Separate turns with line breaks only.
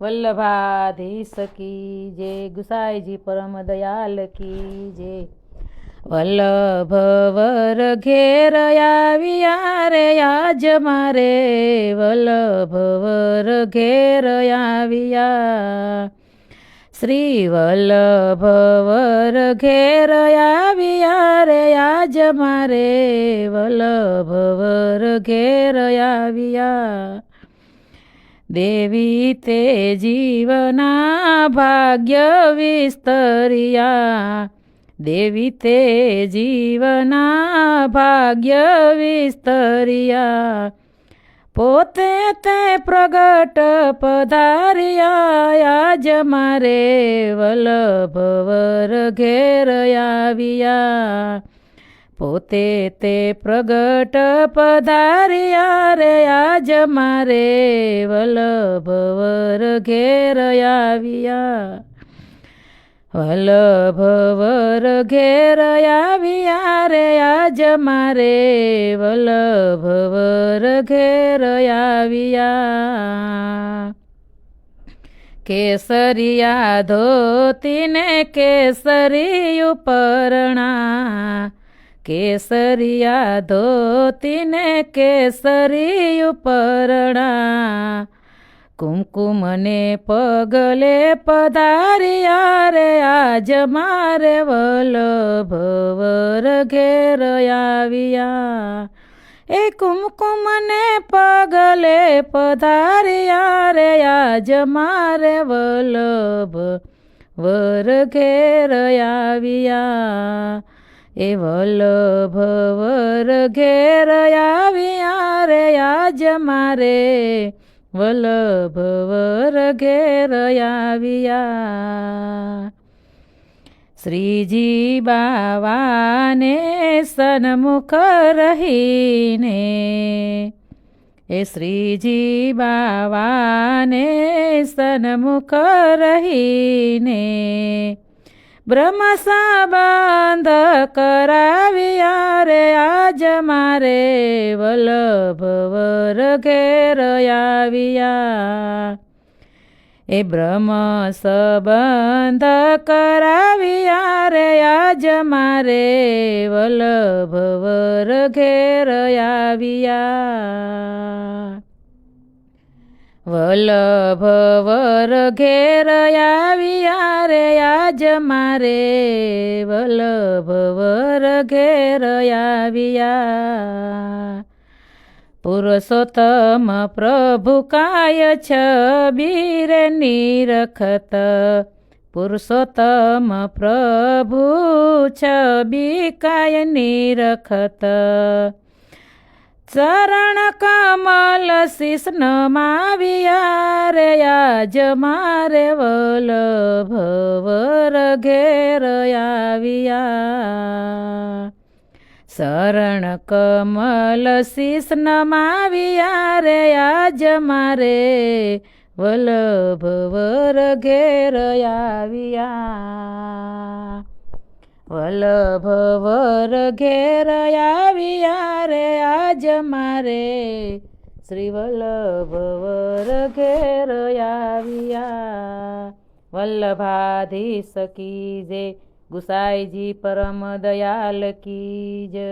વલ્લભાધીશ કી જે, ગુસાઈજી પરમ દયાલ કી જે. વલ્લભ વર ઘેર આવ્યા રે, આજ મારે વલ્લભ વર ઘેર આવ્યા. શ્રી વલ્લભ વર ઘેર આવ્યા રે, આજ મારે વલ્લભ વર ઘેર આવ્યા. દેવી તે જીવના ભાગ્ય વિસ્તરિયા. દેવી તે જીવના ભાગ્ય વિસ્તરિયા. પોતે તે પ્રગટ પધાર્યા, આજ મારે વલ્લભવર ઘેર આવ્યા. પોતે તે પ્રગટ પધાર્યા રે, આજ મારે વલ્લભવર ઘેર આવ્યા. વલ્લભવર ઘેર આવ્યા રે, આજ મારે વલ્લભવર ઘેર આવ્યા. કેસરિયા ધોતીને કેસરી ઉપરણા કેસરિયા ધોતીને કેસરી ઉપરણા. કુમકુમને પગલે પધાર્યા રે, આજ મારે વલ્લભ વર ઘેર આવ્યા. એ કુમકુમને પગલે પધાર્યા રે, આજ મારે વલ્લભ વર ઘેર આવ્યા. એ વલ્લભ વર ઘેર આવ્યા રે આજ મારે. વલ્લભ વર ઘેર આવ્યા. શ્રીજી બાવાને સન્મુખ રહીને, એ શ્રીજી બાવાને સન્મુખ રહીને બ્રહ્મ સંબંધ કરાવ્યા રે, આજ મારે વલ્લભ વર ઘેર આવ્યા એ બ્રહ્મ સંબંધ કરાવ્યા રે, આજ મારે વલ્લભ વર ઘેર આવ્યા વલ્લભ વર ઘેર આવ્યા રે આજ મારે. વલ્લભ વર ઘેર આવ્યા. પુરુષોત્તમ પ્રભુ કાય છબીર નિરખત. પુરુષોત્તમ પ્રભુ છબી કાય નિરખત. ચરણ કમલ શિષ્ણ માવિયા રે, આજ મારે વલ્લભ વર ઘેર આવ્યા. શરણ કમલ શિષ્ણ માવિયા રે, આજ મારે વલ્લભ વર ઘેર આવ્યા. વલ્લભ વર ઘેર આવ્યા રે આજ મારે શ્રી વલ્લભ વર ઘેર આવ્યા વલ્લભાધી સકી જે ગુસાઈજી પરમ દયાલ કી જય.